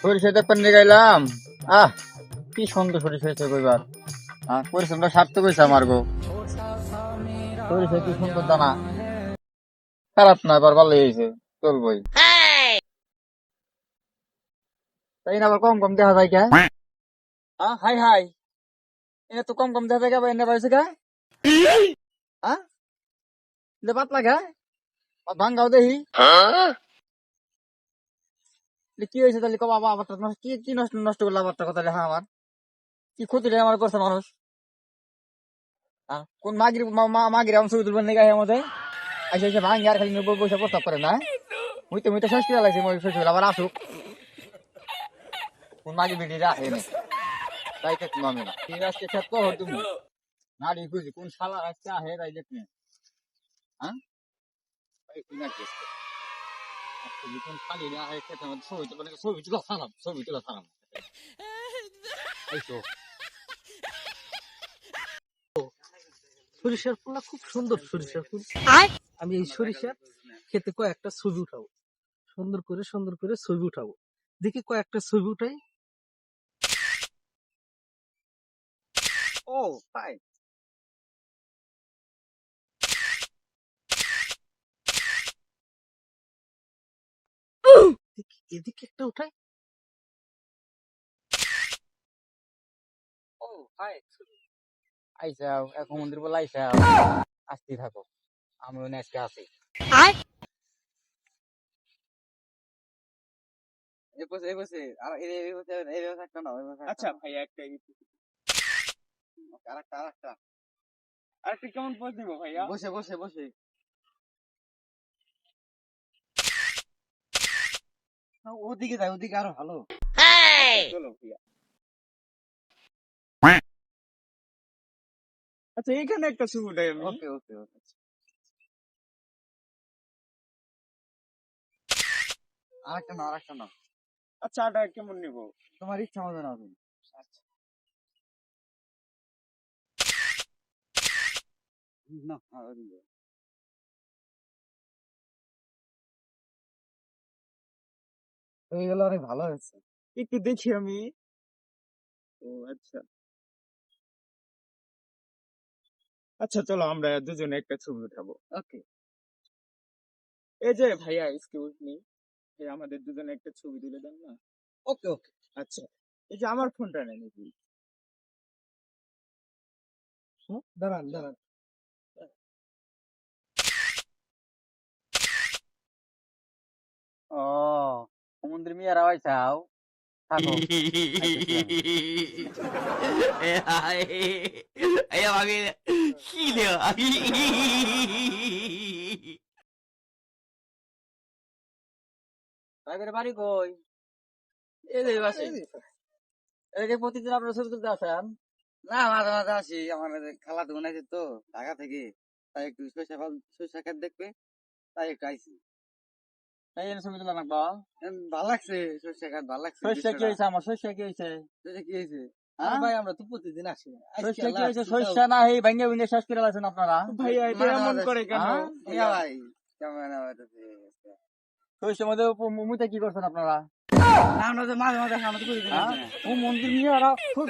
সরিষা দেখবেন নিয়ে গেলাম আহ কি সুন্দর সরিষা হয়েছে কইবার হ্যাঁ পরিশ্রমটা সার্থক হয়েছে আমার গো। সরিষা কি সুন্দর দানা। খারাপ না এবার ভালো হয়েছে চলবই। তাই না আবার কম কম দেখা যায় কে? হ্যাঁ হাই হাই। এনে তো কম কম দেখা যায় কে এনে পাইছে কে? হ্যাঁ পাতলা কে? ভাঙ্গাও দেখি। বলে, কি হয়েছে তাহলে কবা আবারটা কি কি নষ্ট নষ্ট করল আবারটা কথা লেখা আমার কি ক্ষতি রে আমার করছে মানুষ? কোন মাগির মাগির আমার ছবি তুলবেন নাকি আমাদের? আইসা এসে ভাঙ্গি আর খালি নব্বই পয়সা প্রস্তাব করে না মুই তো মুই তো শেষ করে লাগছে মই শেষ আবার আসুক। কোন মাগি বেটি রাখে না তাই তো তুমি আমি ঠিক আছে খেত কহ তুমি। নারী খুঁজি কোন শালা আজকে আহে, তাই দেখবে হ্যাঁ? খালি না ছবি তো মানে ছবি তুলা খারাপ ছবি তুলা খারাপ এই তো সরিষার ফুলটা খুব সুন্দর সরিষার ফুল। আমি এই সরিষার খেতে কয়েকটা ছবি উঠাবো। সুন্দর করে সুন্দর করে ছবি উঠাবো। দেখি কয়েকটা ছবি উঠাই। ও তাই? দেখি এদিকে একটা উঠাই। ও হাই আইসাও এখন মন্দির বলে আইসাও। আসতে থাকো। আমিও আজকে আসি আচ্ছা ভাইয়া একটা আরেকটা আরেকটা। আরেকটা কেমন পোজ দিব ভাইয়া? বসে বসে বসে। ওদিকে যাই ওদিকে আরও ভালো। আচ্ছা এখানে একটা আমি। ওকে ওকে ওকে। আরেকটা না আরেকটা না আচ্ছা আটা কেমন নিব? তোমার ইচ্ছা মতো না তুমি। আচ্ছা। না। এইগুলো অনেক ভালো হয়েছে। একটু দেখি আমি। ও আচ্ছা। আচ্ছা চলো আমরা দুজনে একটা ছবি উঠাবো। ওকে। এই যে ভাইয়া এক্সকিউজ মি এই আমাদের দুজনে একটা ছবি তুলে দেন না? ওকে ওকে। আচ্ছা। এই যে আমার ফোনটা নেন প্লিজ দাঁড়ান দাঁড়ান। ও। সমুদ্র মিয়ারা হয়েছাও থাকো Aí a vaga. Filha! তাদের বাড়ি কই? এই যে বাসে। এই যে প্রতিদিন আপনারা ছবি তুলতে আসেন? না মাঝে মাঝে আসি আমার এই খালা আছে তো ঢাকা থেকে। তাই একটু খাত দেখবে তাই একটু আইসি তাই জন্য ছবি তুলা লাগবা ভালো লাগছে সরিষা খাত ভালো লাগছে সরিষা কি হয়েছে আমার? সরিষা কি হয়েছে সরিষা কি হয়েছে ভাই আমরা তো প্রতিদিন আসি। আজকে কি হয়েছে last না এই ভাঙ্গে ভেঙে শেষ করে লাগছেন আপনারা? ভাইয়া এটা এমন করে কেন? হ্যাঁ? ভাই কেমন হইতেছে সরিষার মধ্যে মু- কি করছেন আপনারা? না আমরা তো মাঝে মাঝে আমরা তো করি মন্দির নিয়ে ওরা খুব